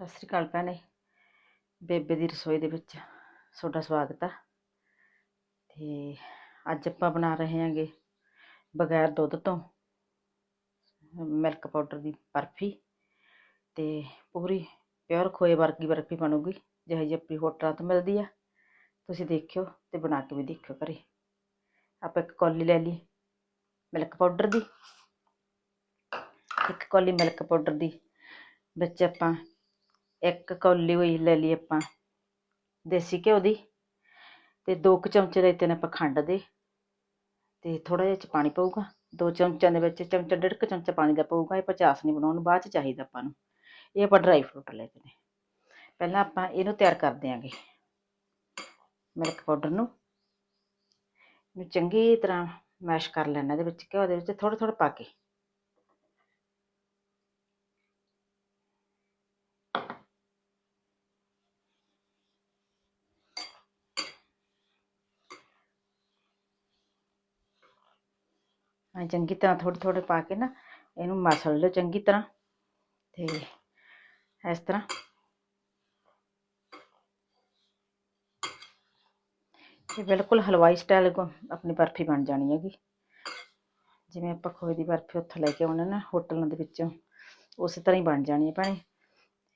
ਸਤਿ ਸ਼੍ਰੀ ਅਕਾਲ ਭੈਣੇ। ਬੇਬੇ ਦੀ ਰਸੋਈ ਦੇ ਵਿੱਚ ਤੁਹਾਡਾ ਸਵਾਗਤ ਆ। ਤੇ ਅੱਜ ਆਪਾਂ ਬਣਾ ਰਹੇ ਹਾਂਗੇ ਬਗੈਰ ਦੁੱਧ ਤੋਂ ਮਿਲਕ ਪਾਊਡਰ ਦੀ ਬਰਫੀ ਤੇ ਪੂਰੀ ਪਿਓਰ ਖੋਏ ਵਰਗੀ ਬਰਫੀ ਬਣੂਗੀ, ਜਿਹੋ ਜਿਹੀ ਆਪਣੀ ਹੋਟਲਾਂ ਤੋਂ ਮਿਲਦੀ ਆ। ਤੁਸੀਂ ਦੇਖਿਓ ਤੇ ਬਣਾ ਕੇ ਵੀ ਦੇਖਿਓ ਘਰੇ। ਆਪਾਂ ਇੱਕ ਕੌਲੀ ਲੈ ਲਈ ਮਿਲਕ ਪਾਊਡਰ ਦੀ। ਇੱਕ ਕੌਲੀ ਮਿਲਕ ਪਾਊਡਰ ਦੀ ਵਿੱਚ ਆਪਾਂ ਇੱਕ ਕੌਲੀ ਹੋਈ ਲੈ ਲਈ ਆਪਾਂ, ਦੇਸੀ ਘਿਓ ਦੀ, ਤੇ ਦੋ ਕੁ ਚਮਚੇ ਲੈ ਤੇ ਆਪਾਂ ਖੰਡ ਦੇ, ਤੇ ਥੋੜਾ ਜਿਹਾ ਚ ਪਾਣੀ ਪਊਗਾ, ਦੋ ਚਮਚਿਆਂ ਦੇ ਵਿੱਚ ਚਮਚਾ, ਡੇਢ ਕੁ ਚਮਚਾ ਪਾਣੀ ਦਾ ਪਊਗਾ, ਇਹ ਪਚਾਸ ਨਹੀਂ ਬਣਾਉਣ ਨੂੰ ਬਾਅਦ ਚ ਚਾਹੀਦਾ ਆਪਾਂ ਨੂੰ, ਇਹ ਆਪਾਂ ਡਰਾਈ ਫਰੂਟ ਲੈ ਕੇ ਨੇ ਪਹਿਲਾਂ ਆਪਾਂ ਇਹਨੂੰ ਤਿਆਰ ਕਰ ਦਿਆਂਗੇ ਮਿਲਕ ਪਾਊਡਰ ਨੂੰ, ਇਹਨੂੰ ਚੰਗੀ ਤਰ੍ਹਾਂ ਮੈਸ਼ ਕਰ ਲੈਣਾ ਇਹਦੇ ਵਿੱਚ, ਘਿਓ ਦੇ ਵਿੱਚ ਥੋੜਾ ਥੋੜਾ ਪਾ ਕੇ। ਹਾਂ ਚੰਗੀ ਤਰ੍ਹਾਂ ਥੋੜੇ ਥੋੜੇ ਪਾ ਕੇ ਨਾ ਇਹਨੂੰ ਮਸਲ ਲਓ ਚੰਗੀ ਤਰ੍ਹਾਂ ਤੇ ਇਸ ਤਰ੍ਹਾਂ। ਇਹ ਬਿਲਕੁਲ ਹਲਵਾਈ ਸਟਾਈਲ ਆਪਣੀ ਬਰਫੀ ਬਣ ਜਾਣੀ ਹੈਗੀ। ਜਿਵੇਂ ਆਪਾਂ ਖੋਏ ਦੀ ਬਰਫੀ ਉੱਥੋਂ ਲੈ ਕੇ ਆਉਣੇ ਨਾ ਹੋਟਲਾਂ ਦੇ ਵਿੱਚੋਂ, ਉਸੇ ਤਰ੍ਹਾਂ ਹੀ ਬਣ ਜਾਣੀ ਹੈ ਭੈਣੇ।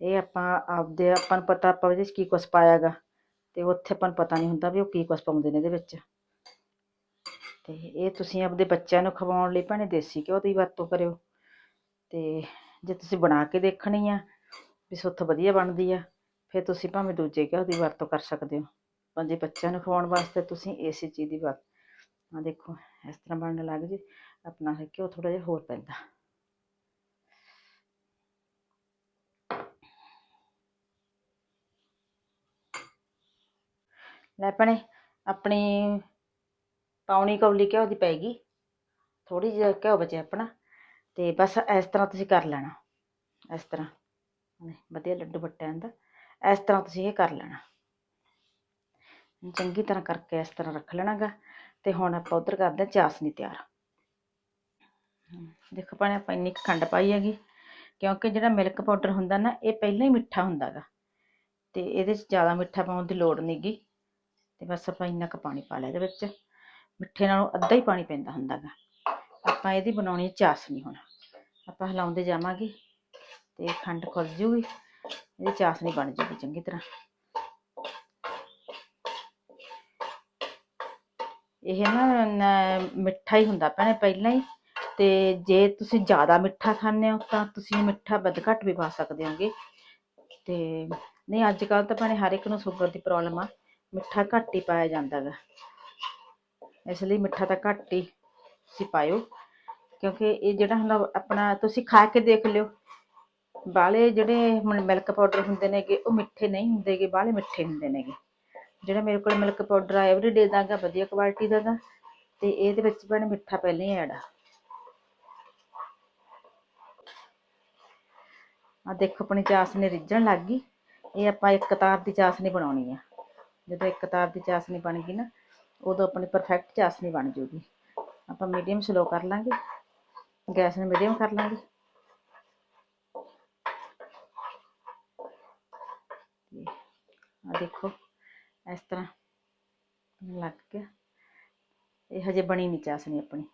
ਇਹ ਆਪਾਂ ਆਪਦੇ ਆਪਾਂ ਨੂੰ ਪਤਾ ਆਪਾਂ ਇਹਦੇ 'ਚ ਕੀ ਕੁਛ ਪਾਇਆਗਾ ਤੇ ਉੱਥੇ ਆਪਾਂ ਨੂੰ ਪਤਾ ਨਹੀਂ ਹੁੰਦਾ ਵੀ ਉਹ ਕੀ ਕੁਛ ਪਾਉਂਦੇ ਨੇ ਇਹਦੇ ਵਿੱਚ। ਤੇ ਇਹ ਤੁਸੀਂ ਆਪਦੇ ਬੱਚਿਆਂ ਨੂੰ ਖਵਾਉਣ ਲਈ ਭੈਣੇ ਦੇਸੀ ਘਿਓ ਦੀ ਵਰਤੋਂ ਕਰਿਓ। ਤੇ ਜੇ ਤੁਸੀਂ ਬਣਾ ਕੇ ਦੇਖਣੀ ਆ ਵੀ ਸੁੱਥ ਵਧੀਆ ਬਣਦੀ ਆ, ਫਿਰ ਤੁਸੀਂ ਭਾਵੇਂ ਦੂਜੇ ਘਿਓ ਦੀ ਵਰਤੋਂ ਕਰ ਸਕਦੇ ਹੋ। ਪਰ ਜੇ ਬੱਚਿਆਂ ਨੂੰ ਖਵਾਉਣ ਵਾਸਤੇ ਤੁਸੀਂ ਇਸੇ ਚੀਜ਼ ਦੀ ਵਰਤ ਆ ਦੇਖੋ, ਇਸ ਤਰ੍ਹਾਂ ਬਣਨ ਲੱਗ ਜੇ, ਆਪਣਾ ਇਹ ਘਿਓ ਥੋੜਾ ਜਿਹਾ ਹੋਰ ਪੈਂਦਾ। ਲੈ ਭੈਣੇ, ਆਪਣੀ ਪੌਣੀ ਕੌਲੀ ਘਿਓ ਦੀ ਪੈਗੀ ਥੋੜੀ ਜਿਹੀ ਘਿਓ ਬਚਿਆ ਆਪਣਾ। ਤੇ ਬਸ ਇਸ ਤਰ੍ਹਾਂ ਤੁਸੀਂ ਕਰ ਲੈਣਾ। ਇਸ ਤਰ੍ਹਾਂ। ਵਧੀਆ ਲੱਡੂ ਬੱਟਿਆਂ ਜਾਂਦਾ। ਇਸ ਤਰ੍ਹਾਂ ਤੁਸੀਂ ਇਹ ਕਰ ਲੈਣਾ। ਚੰਗੀ ਤਰ੍ਹਾਂ ਕਰਕੇ ਇਸ ਤਰ੍ਹਾਂ ਰੱਖ ਲੈਣਾਗਾ। ਤੇ ਹੁਣ ਆਪਾਂ ਉਧਰ ਕਰਦੇ ਹਾਂ ਚਾਸਨੀ ਤਿਆਰ। ਦੇਖੋ ਭਾਣੇ, ਆਪਾਂ ਇੰਨੀ ਕੁ ਖੰਡ ਪਾਈ ਹੈਗੀ। ਕਿਉਂਕਿ ਜਿਹੜਾ ਮਿਲਕ ਪਾਊਡਰ ਹੁੰਦਾ ਨਾ, ਇਹ ਪਹਿਲਾਂ ਹੀ ਮਿੱਠਾ ਹੁੰਦਾਗਾ। ਤੇ ਇਹਦੇ 'ਚ ਜ਼ਿਆਦਾ ਮਿੱਠਾ ਪਾਉਣ ਦੀ ਲੋੜ ਨਹੀਂਗੀ ਤੇ ਬਸ ਆਪਾਂ ਇੰਨਾ ਕੁ ਪਾਣੀ ਪਾ ਲਿਆ ਇਹਦੇ ਵਿੱਚ। ਮਿੱਠੇ ਨਾਲੋਂ ਅੱਧਾ ਹੀ ਪਾਣੀ ਪੈਂਦਾ ਹੁੰਦਾ ਗਾ ਆਪਾਂ ਇਹਦੀ ਬਣਾਉਣੀ ਹੈ ਚਾਸਨੀ ਹੁਣ। ਆਪਾਂ ਹਿਲਾਉਂਦੇ ਜਾਵਾਂਗੇ ਤੇ ਖੰਡ ਖੁੱਲ ਜੂਗੀ, ਇਹਦੀ ਚਾਸਨੀ ਬਣ ਜੂਗੀ ਚੰਗੀ ਤਰ੍ਹਾਂ। ਇਹ ਨਾ ਮਿੱਠਾ ਹੀ ਹੁੰਦਾ ਭੈਣੇ ਪਹਿਲਾਂ ਹੀ। ਤੇ ਜੇ ਤੁਸੀਂ ਜ਼ਿਆਦਾ ਮਿੱਠਾ ਖਾਂਦੇ ਹੋ ਤਾਂ ਤੁਸੀਂ ਮਿੱਠਾ ਵੱਧ ਘੱਟ ਵੀ ਪਾ ਸਕਦੇ ਹੋਗੇ। ਤੇ ਨਹੀਂ, ਅੱਜ ਕੱਲ੍ਹ ਤਾਂ ਭੈਣੇ ਹਰ ਇੱਕ ਨੂੰ ਸ਼ੂਗਰ ਦੀ ਪ੍ਰੋਬਲਮ ਆ। ਮਿੱਠਾ ਘੱਟ ਹੀ ਪਾਇਆ ਜਾਂਦਾ ਗਾ ਇਸ ਲਈ ਮਿੱਠਾ ਤਾਂ ਘੱਟ ਹੀ ਤੁਸੀਂ ਪਾਇਓ, ਕਿਉਂਕਿ ਇਹ ਜਿਹੜਾ ਹੁੰਦਾ ਆਪਣਾ ਤੁਸੀਂ ਖਾ ਕੇ ਦੇਖ ਲਿਓ। ਬਾਲੇ ਜਿਹੜੇ ਮਿਲਕ ਪਾਊਡਰ ਹੁੰਦੇ ਨੇਗੇ, ਉਹ ਮਿੱਠੇ ਨਹੀਂ ਹੁੰਦੇਗੇ ਬਾਲੇ ਮਿੱਠੇ ਹੁੰਦੇ ਨੇਗੇ। ਜਿਹੜਾ ਮੇਰੇ ਕੋਲ ਮਿਲਕ ਪਾਊਡਰ ਆ ਐਵਰੀਡੇ ਦਾ ਗਾ ਵਧੀਆ ਕੁਆਲਿਟੀ ਦਾ ਗਾ ਤੇ ਇਹਦੇ ਵਿੱਚ ਭੈਣੇ ਮਿੱਠਾ ਪਹਿਲਾਂ ਹੀ ਐਡ ਆ। ਆ ਦੇਖੋ, ਆਪਣੀ ਚਾਸਨੀ ਰਿੱਝਣ ਲੱਗ ਗਈ। ਇਹ ਆਪਾਂ ਇੱਕ ਤਾਰ ਦੀ ਚਾਸਨੀ ਬਣਾਉਣੀ ਆ। ਜਦੋਂ ਇੱਕ ਤਾਰ ਦੀ ਚਾਸਨੀ ਬਣ ਗਈ ਨਾ ਉਦੋਂ ਆਪਣੀ ਪਰਫੈਕਟ ਚਾਸਨੀ ਬਣ ਜੂਗੀ। ਆਪਾਂ ਮੀਡੀਅਮ ਸਲੋ ਕਰ ਲਾਂਗੇ। ਗੈਸ ਨੂੰ ਮੀਡੀਅਮ ਕਰ ਲਾਂਗੇ। ਆ ਦੇਖੋ, ਇਸ ਤਰ੍ਹਾਂ ਲੱਗ ਗਿਆ। ਇਹ ਹਜੇ ਬਣੀ ਨਹੀਂ ਚਾਸਨੀ ਆਪਣੀ।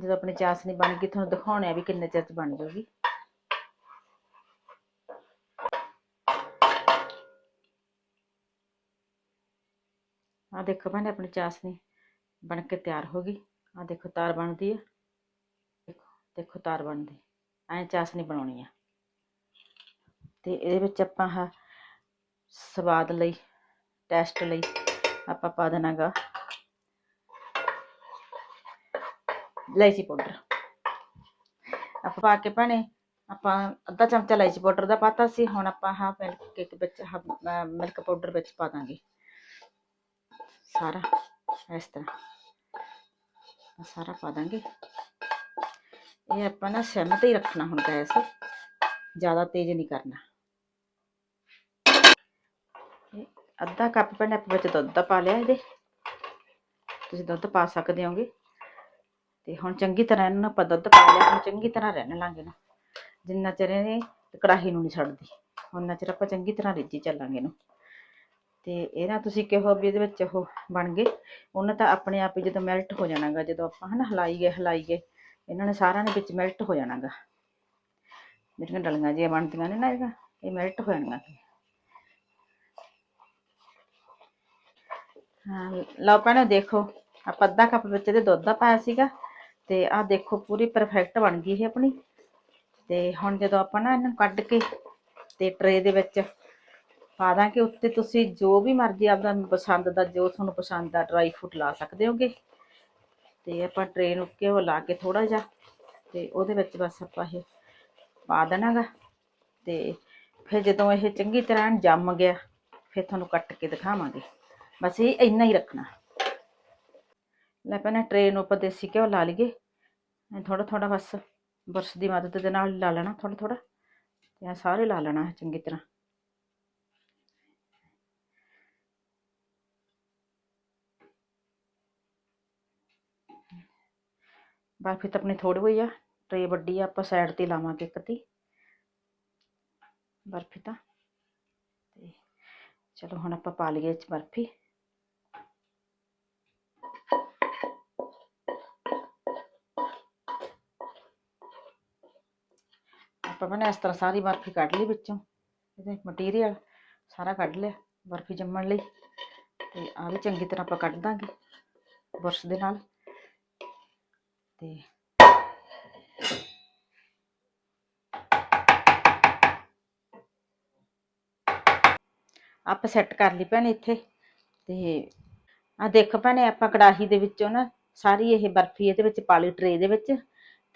ਜਦੋਂ ਆਪਣੀ ਚਾਸਨੀ ਬਣ ਗਈ, ਤੁਹਾਨੂੰ ਦਿਖਾਉਣੇ ਆ ਵੀ ਕਿੰਨੇ ਚਿਰ ਚ ਬਣ ਜਾਊਗੀ ਆ ਦੇਖੋ ਭੈਣੇ ਆਪਣੀ ਚਾਸਨੀ ਬਣ ਕੇ ਤਿਆਰ ਹੋ ਗਈ। ਆ ਦੇਖੋ ਤਾਰ ਬਣਦੀ ਆ। ਦੇਖੋ ਦੇਖੋ ਤਾਰ ਬਣਦੀ। ਐਂ ਚਾਸਨੀ ਬਣਾਉਣੀ ਆ। ਤੇ ਇਹਦੇ ਵਿੱਚ ਆਪਾਂ ਆਹ ਸਵਾਦ ਲਈ, ਟੈਸਟ ਲਈ ਆਪਾਂ ਪਾ ਦੇਣਾਗਾ। ਇਲਾਇਚੀ ਪਾਊਡਰ। ਆਪਾਂ ਪਾ ਕੇ ਭੈਣੇ ਆਪਾਂ ਅੱਧਾ ਚਮਚਾ ਇਲਾਇਚੀ ਪਾਊਡਰ ਦਾ ਪਾਤਾ ਸੀ। ਹੁਣ ਆਪਾਂ ਆਹ ਮਿਲਕ ਕੇਕ ਵਿੱਚ ਮਿਲਕ ਪਾਊਡਰ ਵਿੱਚ ਪਾ ਦਾਂਗੇ। ਸਾਰਾ ਇਸ ਤਰ੍ਹਾਂ। ਸਾਰਾ ਪਾ ਦਾਂਗੇ। ਇਹ ਆਪਾਂ ਨਾ ਸਿਮ ਤੇ ਹੀ ਰੱਖਣਾ ਹੁਣ ਗੈਸ। ਜ਼ਿਆਦਾ ਤੇਜ਼ ਨਹੀਂ ਕਰਨਾ। ਅੱਧਾ ਕੱਪ ਭੈਣੇ ਆਪਾਂ ਵਿੱਚ ਦੁੱਧ ਦਾ ਪਾ ਲਿਆ ਇਹਦੇ। ਤੁਸੀਂ ਦੁੱਧ ਪਾ ਸਕਦੇ ਹੋਗੇ। ਤੇ ਹੁਣ ਚੰਗੀ ਤਰ੍ਹਾਂ ਇਹਨਾਂ ਨੂੰ ਆਪਾਂ ਦੁੱਧ ਪਾ ਲਿਆ। ਹੁਣ ਚੰਗੀ ਤਰ੍ਹਾਂ ਰਹਿਣ ਲਾਂਗੇ ਨਾ ਜਿੰਨਾ ਚਿਰ ਇਹ ਕੜਾਹੀ ਨੂੰ ਨਹੀਂ ਛੱਡਦੀ। ਉਹਨਾਂ ਚਿਰ ਆਪਾਂ ਚੰਗੀ ਤਰ੍ਹਾਂ ਰਿੱਝੀ ਚੱਲਾਂਗੇ ਇਹਨੂੰ। ਤੇ ਇਹ ਨਾ ਤੁਸੀਂ ਕਿਹੋ ਵੀ ਇਹਦੇ ਵਿੱਚ ਉਹ ਬਣ ਗਏ। ਉਹਨਾਂ ਤਾਂ ਆਪਣੇ ਆਪ ਹੀ ਜਦੋਂ ਮੈਲਟ ਹੋ ਜਾਣਾਗਾ, ਜਦੋਂ ਆਪਾਂ ਹਨਾ ਹਲਾਈ ਗਏ ਹਲਾਈ ਗਏ ਇਹਨਾਂ ਨੇ ਸਾਰਿਆਂ ਨੇ ਵਿੱਚ ਮੈਲਟ ਹੋ ਜਾਣਾਗਾ। ਜਿਹੜੀਆਂ ਡਲੀਆਂ ਜਿਹੀਆਂ ਬਣਦੀਆਂ ਨੇ ਨਾ ਇਹਦਾ, ਇਹ ਮੈਲਟ ਹੋ ਜਾਣਗੀਆਂ ਹਾਂ, ਲਓ ਭੈਣੋ ਦੇਖੋ, ਆਪਾਂ ਅੱਧਾ ਕੱਪ ਵਿੱਚ ਇਹਦੇ ਦੁੱਧ ਦਾ ਪਾਇਆ ਸੀਗਾ ਤੇ ਆਹ ਦੇਖੋ ਪੂਰੀ ਪਰਫੈਕਟ ਬਣ ਗਈ ਇਹ ਆਪਣੀ। ਤੇ ਹੁਣ ਜਦੋਂ ਆਪਾਂ ਨਾ ਇਹਨੂੰ ਕੱਢ ਕੇ ਤੇ ਟਰੇ ਦੇ ਵਿੱਚ ਪਾ ਦਾਂਗੇ ਉੱਤੇ ਤੁਸੀਂ ਜੋ ਵੀ ਮਰਜ਼ੀ ਆਪਦਾ ਪਸੰਦ ਦਾ, ਜੋ ਤੁਹਾਨੂੰ ਪਸੰਦ ਦਾ ਡਰਾਈ ਫਰੂਟ ਲਾ ਸਕਦੇ ਹੋਗੇ। ਤੇ ਆਪਾਂ ਟਰੇ ਨੂੰ ਘਿਓ ਲਾ ਕੇ ਥੋੜਾ ਜਿਹਾ ਤੇ ਉਹਦੇ ਵਿੱਚ ਬਸ ਆਪਾਂ ਇਹ ਪਾ ਦੇਣਾਗਾ। ਤੇ ਫਿਰ ਜਦੋਂ ਇਹ ਚੰਗੀ ਤਰ੍ਹਾਂ ਜੰਮ ਗਿਆ, ਫਿਰ ਤੁਹਾਨੂੰ ਕੱਟ ਕੇ ਦਿਖਾਵਾਂਗੇ। ਬਸ ਇਹ ਇੰਨਾ ਹੀ ਰੱਖਣਾ। ਲੈ ਪਹਿਲਾਂ ਟਰੇ ਨੂੰ ਆਪਾਂ ਦੇਸੀ ਘਿਓ ਲਾ ਲਈਏ। ਥੋੜਾ ਥੋੜਾ ਬਸ ਬਰਸ਼ ਦੀ ਮਦਦ ਦੇ ਨਾਲ ਲਾ ਲੈਣਾ ਥੋੜਾ ਥੋੜਾ ਤੇ ਆਹ ਸਾਰੇ ਲਾ ਲੈਣਾ ਹੈ ਚੰਗੀ ਤਰ੍ਹਾਂ। ਬਰਫੀ ਤਾਂ ਆਪਣੀ ਥੋੜੀ ਹੋਈ ਆ ਟਰੇ ਵੱਡੀ ਆ, ਆਪਾਂ ਸਾਈਡ ਤੇ ਲਾਵਾਂਗੇ ਇੱਕ ਅੱਧੀ। ਬਰਫੀ ਤਾਂ। ਤੇ ਚਲੋ ਹੁਣ ਆਪਾਂ ਪਾ ਲਈਏ ਇਹ 'ਚ ਬਰਫੀ। ਆਪਾਂ ਬਣਾ ਇਸ ਤਰ੍ਹਾਂ ਸਾਰੀ ਬਰਫੀ ਕੱਢ ਲਈ ਵਿੱਚੋਂ। ਇਹਦੇ ਮਟੀਰੀਅਲ ਸਾਰਾ ਕੱਢ ਲਿਆ, ਬਰਫੀ ਜੰਮਣ ਲਈ। ਤੇ ਆਹ ਵੀ ਚੰਗੀ ਤਰ੍ਹਾਂ ਆਪਾਂ ਕੱਢ ਦਾਂਗੇ ਬੁਰਸ਼ ਦੇ ਨਾਲ। ਤੇ ਆਪਾਂ ਸੈੱਟ ਕਰ ਲਈ ਭੈਣੇ ਇੱਥੇ ਤੇ ਆ ਦੇਖ ਭੈਣੇ ਆਪਾਂ ਕੜਾਹੀ ਦੇ ਵਿੱਚੋਂ ਨਾ ਸਾਰੀ ਇਹ ਬਰਫੀ ਇਹਦੇ ਵਿੱਚ ਪਾ ਲਈ ਟਰੇ ਦੇ ਵਿੱਚ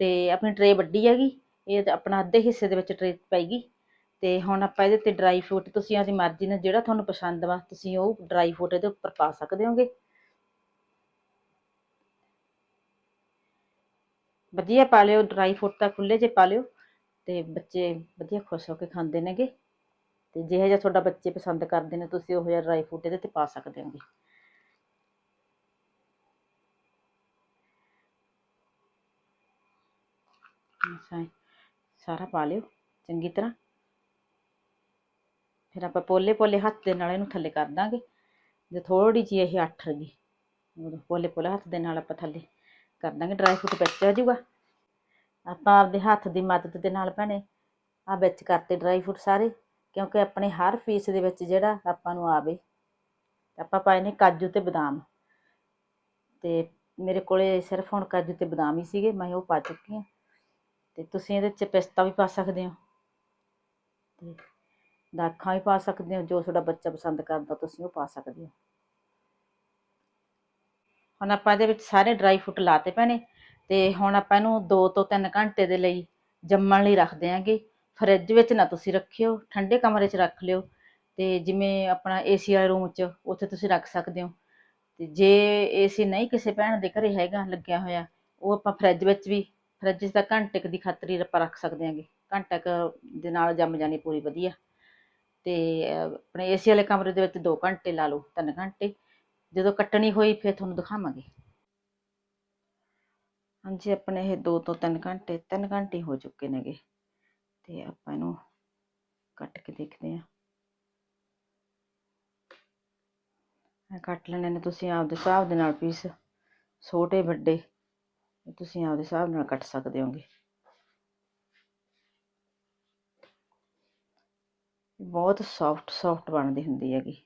ਤੇ ਆਪਣੀ ਟਰੇ ਵੱਡੀ ਹੈਗੀ, ਇਹ ਆਪਣਾ ਅੱਧੇ ਹਿੱਸੇ ਦੇ ਵਿੱਚ ਟਰੇ ਪੈਗੀ ਤੇ ਹੁਣ ਆਪਾਂ ਇਹਦੇ ਤੇ ਡਰਾਈ ਫਰੂਟ ਤੁਸੀਂ ਆਪਦੀ ਮਰਜ਼ੀ ਨਾਲ ਜਿਹੜਾ ਤੁਹਾਨੂੰ ਪਸੰਦ ਵਾ ਤੁਸੀਂ ਉਹ ਡਰਾਈ ਫਰੂਟ ਇਹਦੇ ਉੱਪਰ ਪਾ ਸਕਦੇ ਹੋਗੇ। ਵਧੀਆ ਪਾ ਲਿਓ ਡਰਾਈ ਫਰੂਟ ਤਾਂ ਖੁੱਲੇ ਜੇ ਪਾ ਲਿਓ ਤੇ ਬੱਚੇ ਵਧੀਆ ਖੁਸ਼ ਹੋ ਕੇ ਖਾਂਦੇ ਨੇਗੇ ਤੇ ਜਿਹੋ ਜਿਹਾ ਤੁਹਾਡਾ ਬੱਚੇ ਪਸੰਦ ਕਰਦੇ ਨੇ, ਤੁਸੀਂ ਉਹੋ ਜਿਹਾ ਡਰਾਈ ਫਰੂਟ ਇਹਦੇ ਤੇ ਪਾ ਸਕਦੇ ਹੋਗੇ। ਅੱਛਾ ਸਾਰਾ ਪਾ ਲਿਓ ਚੰਗੀ ਤਰ੍ਹਾਂ। ਫਿਰ ਆਪਾਂ ਪੋਲੇ ਪੋਲੇ ਹੱਥ ਦੇ ਨਾਲ ਇਹਨੂੰ ਥੱਲੇ ਕਰ ਦਾਂਗੇ। ਜੇ ਥੋੜੀ ਜਿਹੀ ਇਹ ਅੱਠ ਗਈ ਉਦੋਂ ਪੋਲੇ ਪੋਲੇ ਹੱਥ ਦੇ ਨਾਲ ਆਪਾਂ ਥੱਲੇ ਕਰ ਦਾਂਗੇ ਡਰਾਈ ਫਰੂਟ ਵਿੱਚ ਹੋ ਜਾਊਗਾ। ਆਪਾਂ ਆਪਦੇ ਹੱਥ ਦੀ ਮਦਦ ਦੇ ਨਾਲ ਭੈਣੇ ਆ ਵਿੱਚ ਕਰਤੇ ਡਰਾਈ ਫਰੂਟ ਸਾਰੇ, ਕਿਉਂਕਿ ਆਪਣੇ ਹਰ ਪੀਸ ਦੇ ਵਿੱਚ ਜਿਹੜਾ ਆਪਾਂ ਨੂੰ ਆਵੇ। ਆਪਾਂ ਪਾਏ ਨੇ ਕਾਜੂ ਤੇ ਬਦਾਮ। ਤੇ ਮੇਰੇ ਕੋਲੇ ਸਿਰਫ ਹੁਣ ਕਾਜੂ ਤੇ ਬਦਾਮ ਹੀ ਸੀਗੇ, ਮੈਂ ਉਹ ਪਾ ਚੁੱਕੀ ਹਾਂ। ਤੇ ਤੁਸੀਂ ਇਹਦੇ 'ਚ ਪਿਸਤਾ ਵੀ ਪਾ ਸਕਦੇ ਹੋ। ਤੇ ਦਾਖਾਂ ਵੀ ਪਾ ਸਕਦੇ ਹੋ, ਜੋ ਤੁਹਾਡਾ ਬੱਚਾ ਪਸੰਦ ਕਰਦਾ, ਤੁਸੀਂ ਉਹ ਪਾ ਸਕਦੇ ਹੋ। ਹੁਣ ਆਪਾਂ ਇਹਦੇ ਵਿੱਚ ਸਾਰੇ ਡਰਾਈ ਫਰੂਟ ਲਾਤੇ ਪੈਣੇ ਤੇ ਹੁਣ ਆਪਾਂ ਇਹਨੂੰ 2 ਤੋਂ 3 ਘੰਟੇ ਦੇ ਲਈ ਜੰਮਣ ਲਈ ਰੱਖ ਦਿਆਂਗੇ ਫਰਿੱਜ ਵਿੱਚ ਨਾ ਤੁਸੀਂ ਰੱਖਿਓ ਠੰਡੇ ਕਮਰੇ 'ਚ ਰੱਖ ਲਿਓ ਤੇ ਜਿਵੇਂ ਆਪਣਾ ਏਸੀ ਵਾਲੇ ਰੂਮ 'ਚ ਉੱਥੇ ਤੁਸੀਂ ਰੱਖ ਸਕਦੇ ਹੋ। ਤੇ ਜੇ ਏਸੀ ਨਹੀਂ ਕਿਸੇ ਭੈਣ ਦੇ ਘਰੇ ਹੈਗਾ ਲੱਗਿਆ ਹੋਇਆ ਉਹ ਆਪਾਂ ਫਰਿੱਜ ਵਿੱਚ ਵੀ ਫਰਿੱਜ 'ਚ ਤਾਂ ਘੰਟੇ ਕੁ ਦੀ ਖਾਤਰੀ ਆਪਾਂ ਰੱਖ ਸਕਦੇ ਹਾਂਗੇ ਘੰਟਾ ਕੁ ਦੇ ਨਾਲ ਜੰਮ ਜਾਣੀ ਪੂਰੀ ਵਧੀਆ। ਤੇ ਅਹ, ਆਪਣੇ ਏਸੀ ਵਾਲੇ ਕਮਰੇ ਦੇ ਵਿੱਚ 2 ਘੰਟੇ ਲਾ ਲਓ 3 ਘੰਟੇ। ਜਦੋਂ ਕੱਟਣੀ ਹੋਈ, ਫਿਰ ਤੁਹਾਨੂੰ ਦਿਖਾਵਾਂਗੇ। ਹਾਂਜੀ, ਆਪਣੇ ਇਹ 2 ਤੋਂ 3 ਘੰਟੇ 3 ਘੰਟੇ ਹੋ ਚੁੱਕੇ ਨੇਗੇ। ਤੇ ਆਪਾਂ ਇਹਨੂੰ ਕੱਟ ਕੇ ਦੇਖਦੇ ਹਾਂ। ਕੱਟ ਲੈਣੇ ਨੇ ਤੁਸੀਂ ਆਪਦੇ ਹਿਸਾਬ ਦੇ ਨਾਲ ਪੀਸ ਛੋਟੇ, ਵੱਡੇ ਤੁਸੀਂ ਆਪਦੇ ਹਿਸਾਬ ਨਾਲ ਕੱਟ ਸਕਦੇ ਹੋਗੇ। ਬਹੁਤ ਸੌਫਟ ਸੌਫਟ ਬਣਦੀ ਹੁੰਦੀ ਹੈਗੀ।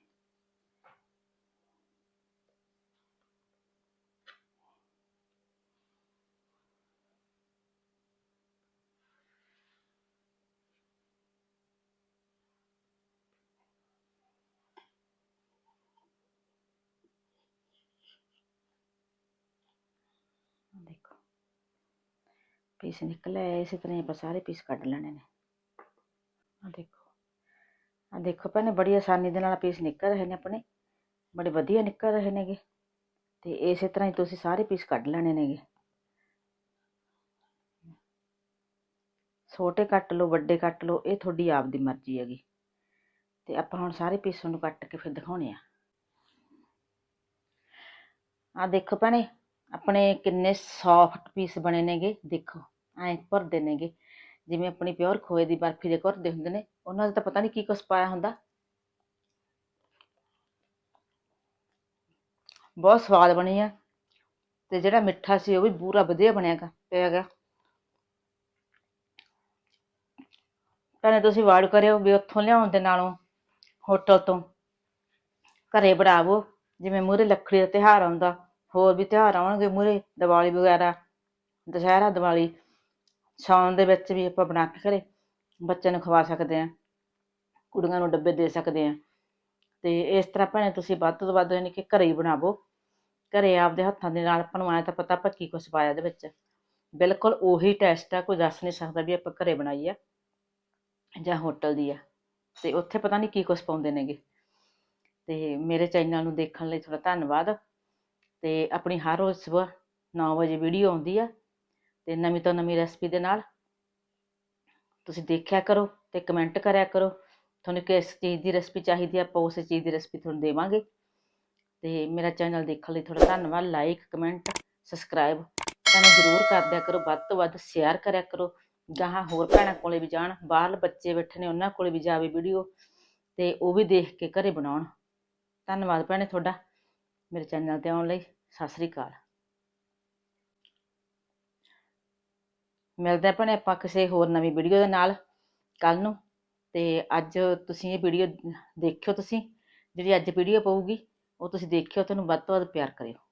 ਦੇਖੋ। ਪੀਸ ਨਿਕਲੇ, ਇਸੇ ਤਰ੍ਹਾਂ ਹੀ ਆਪਾਂ ਸਾਰੇ ਪੀਸ ਕੱਢ ਲੈਣੇ ਨੇ। ਆ ਦੇਖੋ। ਆ ਦੇਖੋ ਭੈਣੇ, ਬੜੀ ਆਸਾਨੀ ਦੇ ਨਾਲ ਪੀਸ ਨਿਕਲ ਰਹੇ ਨੇ ਆਪਣੇ। ਬੜੇ ਵਧੀਆ ਨਿਕਲ ਰਹੇ ਨੇਗੇ। ਤੇ ਇਸੇ ਤਰ੍ਹਾਂ ਹੀ ਤੁਸੀਂ ਸਾਰੇ ਪੀਸ ਕੱਢ ਲੈਣੇ ਨੇਗੇ। ਛੋਟੇ ਕੱਟ ਲਓ, ਵੱਡੇ ਕੱਟ ਲਓ, ਇਹ ਤੁਹਾਡੀ ਆਪ ਦੀ ਮਰਜ਼ੀ ਹੈਗੀ। ਤੇ ਆਪਾਂ ਹੁਣ ਸਾਰੇ ਪੀਸ ਨੂੰ ਕੱਟ ਕੇ ਫਿਰ ਦਿਖਾਉਣੇ ਆ। ਆ ਦੇਖੋ ਭੈਣੇ ਆਪਣੇ ਕਿੰਨੇ ਸੌਫਟ ਪੀਸ ਬਣੇ ਨੇਗੇ, ਦੇਖੋ, ਐਂ ਭਰਦੇ ਨੇਗੇ। ਜਿਵੇਂ ਆਪਣੀ ਪਿਓਰ ਖੋਏ ਦੀ ਬਰਫੀ ਦੇ ਘੁਰਦੇ ਹੁੰਦੇ ਨੇ, ਉਹਨਾਂ ਦਾ ਤਾਂ ਪਤਾ ਨਹੀਂ ਕੀ ਕੁਛ ਪਾਇਆ ਹੁੰਦਾ। ਬਹੁਤ ਸਵਾਦ ਬਣੀ ਆ, ਤੇ ਜਿਹੜਾ ਮਿੱਠਾ ਸੀ ਉਹ ਵੀ ਪੂਰਾ ਵਧੀਆ ਬਣਿਆ ਗਾ, ਪਿਆ ਗਾ। ਭੈਣੇ, ਤੁਸੀਂ ਵਾੜ ਕਰਿਓ ਵੀ ਉੱਥੋਂ ਲਿਆਉਣ ਦੇ ਨਾਲੋਂ, ਹੋਟਲ ਤੋਂ। ਘਰੇ ਬਣਾਵੋ, ਜਿਵੇਂ ਮੂਹਰੇ ਲੱਕੜੀ ਦਾ ਤਿਉਹਾਰ ਆਉਂਦਾ। ਹੋਰ ਵੀ ਤਿਉਹਾਰ ਆਉਣਗੇ ਮੂਹਰੇ, ਦੀਵਾਲੀ ਵਗੈਰਾ, ਦੁਸ਼ਹਿਰਾ, ਦੀਵਾਲੀ ਸਾਉਣ ਦੇ ਵਿੱਚ ਵੀ ਆਪਾਂ ਬਣਾ ਕੇ ਘਰੇ ਬੱਚਿਆਂ ਨੂੰ ਖਵਾ ਸਕਦੇ ਆ ਕੁੜੀਆਂ ਨੂੰ ਡੱਬੇ ਦੇ ਸਕਦੇ ਆ ਤੇ ਇਸ ਤਰ੍ਹਾਂ ਭੈਣੇ ਤੁਸੀਂ ਵੱਧ ਤੋਂ ਵੱਧ ਯਾਨੀ ਕਿ ਘਰੇ ਹੀ ਬਣਾਵੋ। ਘਰੇ ਆਪਦੇ ਹੱਥਾਂ ਦੇ ਨਾਲ ਆਪਾਂ ਨੂੰ ਆਇਆ ਤਾਂ ਪਤਾ ਆਪਾਂ ਕੀ ਕੁਛ ਪਾਇਆ ਇਹਦੇ ਵਿੱਚ। ਬਿਲਕੁਲ ਉਹੀ ਟੇਸਟ ਆ, ਕੋਈ ਦੱਸ ਨਹੀਂ ਸਕਦਾ ਵੀ ਆਪਾਂ ਘਰੇ ਬਣਾਈ ਆ ਜਾਂ ਹੋਟਲ ਦੀ ਆ। ਤੇ ਉੱਥੇ ਪਤਾ ਨਹੀਂ ਕੀ ਕੁਛ ਪਾਉਂਦੇ ਨੇਗੇ। ਤੇ ਮੇਰੇ ਚੈਨਲ ਨੂੰ ਦੇਖਣ ਲਈ ਤੁਹਾਡਾ ਧੰਨਵਾਦ। ਤੇ ਆਪਣੀ ਹਰ ਰੋਜ਼ ਸਵੇਰ 9 ਵਜੇ ਵੀਡੀਓ ਆਉਂਦੀ ਆ ਤੇ ਨਵੀਂ ਤੋਂ ਨਵੀਂ ਰੈਸਪੀ ਦੇ ਨਾਲ। ਤੁਸੀਂ ਦੇਖਿਆ ਕਰੋ ਤੇ ਕਮੈਂਟ ਕਰਿਆ ਕਰੋ, ਤੁਹਾਨੂੰ ਕਿਸ ਚੀਜ਼ ਦੀ ਰੈਸਪੀ ਚਾਹੀਦੀ ਆ, ਆਪਾਂ ਉਸ ਚੀਜ਼ ਦੀ ਰੈਸਪੀ ਤੁਹਾਨੂੰ ਦੇਵਾਂਗੇ। ਤੇ ਮੇਰਾ ਚੈਨਲ ਦੇਖਣ ਲਈ ਤੁਹਾਡਾ ਧੰਨਵਾਦ ਲਾਈਕ ਕਮੈਂਟ ਸਬਸਕ੍ਰਾਈਬ ਸਾਨੂੰ ਜ਼ਰੂਰ ਕਰ ਦਿਆ ਕਰੋ, ਵੱਧ ਤੋਂ ਵੱਧ ਸ਼ੇਅਰ ਕਰਿਆ ਕਰੋ ਗਾਹਾਂ ਹੋਰ ਭੈਣਾਂ ਕੋਲੇ ਵੀ ਜਾਣ ਬਾਹਰ ਬੱਚੇ ਬੈਠੇ ਨੇ, ਉਹਨਾਂ ਕੋਲੇ ਵੀ ਜਾਵੇ ਵੀਡੀਓ ਤੇ ਉਹ ਵੀ ਦੇਖ ਕੇ ਘਰੇ ਬਣਾਉਣ। ਧੰਨਵਾਦ ਭੈਣੇ ਤੁਹਾਡਾ। ਮੇਰੇ ਚੈਨਲ ਤੇ ਆਉਣ ਲਈ, ਸਤਿ ਸ੍ਰੀ ਅਕਾਲ। ਮਿਲਦੇ ਹਾਂ ਭੈਣੇ ਆਪਾਂ ਕਿਸੇ ਹੋਰ ਨਵੀਂ ਵੀਡੀਓ ਦੇ ਨਾਲ ਕੱਲ ਨੂੰ। ਤੇ ਅੱਜ ਤੁਸੀਂ ਇਹ ਵੀਡੀਓ ਦੇਖਿਓ ਤੁਸੀਂ, ਜਿਹੜੀ ਅੱਜ ਵੀਡੀਓ ਪਊਗੀ, ਉਹ ਤੁਸੀਂ ਦੇਖਿਓ ਤੁਹਾਨੂੰ ਵੱਧ ਤੋਂ ਵੱਧ ਪਿਆਰ ਕਰਿਓ।